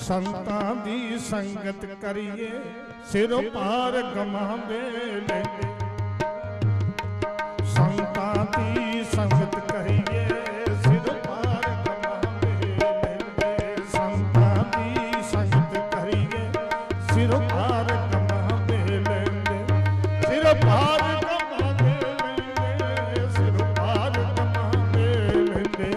ਸੰਤਾਂ ਦੀ ਸੰਗਤ ਕਰੀਏ, ਸਿਰ ਪਾਰ ਗਮਾਵੇ ਵੇਲੇ ਸੰਤਾਂ ਦੀ ਸੰਗਤ ਕਰੀਏ, ਸਿਰ ਪਾਰ ਗਮਾਵੇ ਲੈਂਦੇ ਸੰਤਾਂ ਦੀ ਸੰਗਤ ਕਰੀਏ, ਸਿਰ ਪਾਰ ਗਮਾਵੇ ਲੈਂਦੇ ਸਿਰ ਪਾਰ ਗਮਾਵੇ ਲੈਂਦੇ ਸਿਰ ਪਾਰ ਗਮਾਵੇ ਲੈਂਦੇ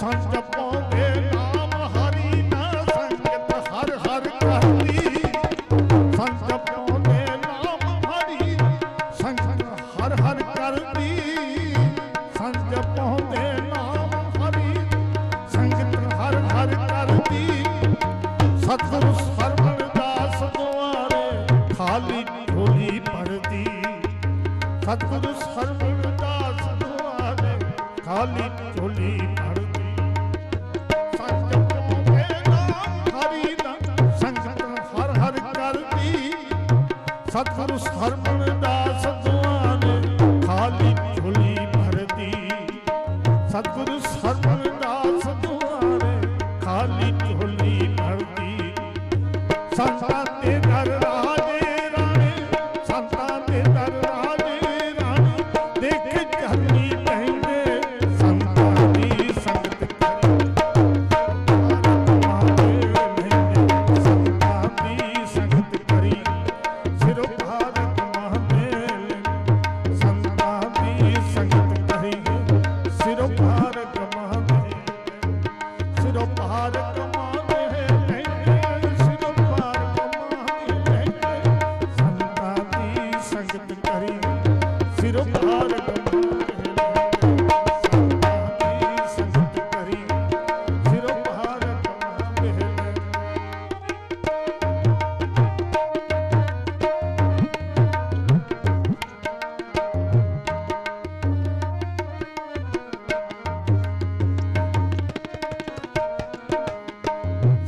ਸੰਤ ਪਾਉਂਦੇ ਨਾਮ ਹਰੀ ਨਾ ਸੰਗਤ ਹਰ ਹਰ ਕਰਦੀ। ਸੰਤ ਪਾਉਂਦੇ ਨਾਮ ਹਰੀ, ਸੰਗਤ ਹਰ ਹਰ ਕਰਦੀ। ਸੰਤ ਪਾਉਂਦੇ ਨਾਮ ਹਰੀ, ਸੰਗਤ ਹਰ ਹਰ ਕਰਦੀ। ਸਤਿਗੁਰੂ ਸਰਵਣ ਦਾਸ ਦੁਆਰੇ ਖਾਲੀ ਝੋਲੀ ਭਰਦੀ। ਸਤਿਗੁਰੂ ਸਰਵਣ ਦਾਸ ਦੁਆਰੇ ਖਾਲੀ ਝੋਲੀ ਸਤਿਗੁਰੂ ਸਰਵਣ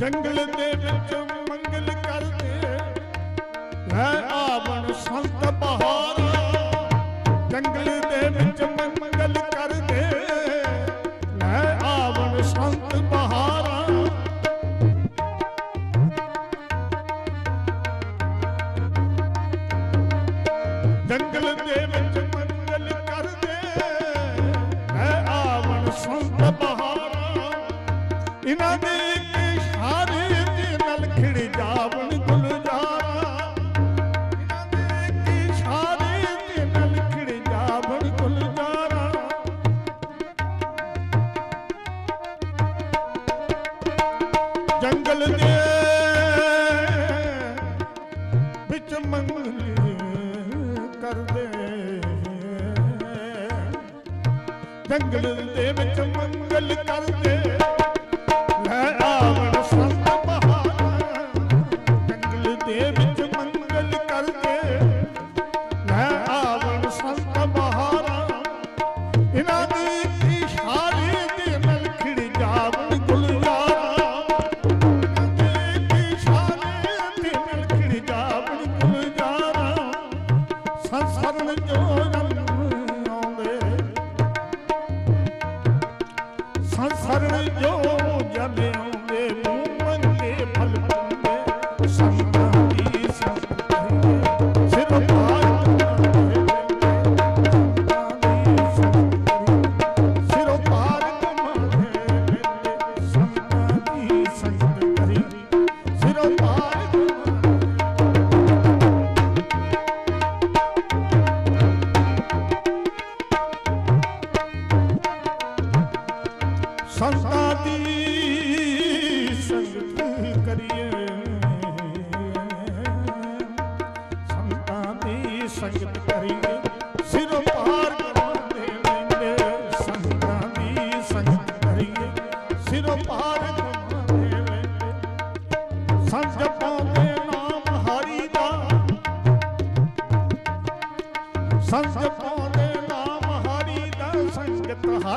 ਜੰਗਲ ਦੇ ਵਿੱਚ ਮੰਗਲ ਕਰਦੇ। ਹੈ ਆਵਣ ਸੰਤ ਬਹਾਰਾ। ਜੰਗਲ ਦੇ ਵਿੱਚ ਮੰਗਲ ਕਰਦੇ। ਹੈ ਆਵਣ ਸੰਤ ਬਹਾਰਾ। ਜੰਗਲ ਦੇ ਵਿੱਚ ਮੰਗਲ ਕਰਦੇ। ਹੈ ਆਵਣ ਸੰਤ ਬਹਾਰਾ। ਇਹਨਾਂ ਦੇ ਜੰਗਲ ਦੇ ਵਿੱਚ ਮੰਗਲ ਕਰਦੇ।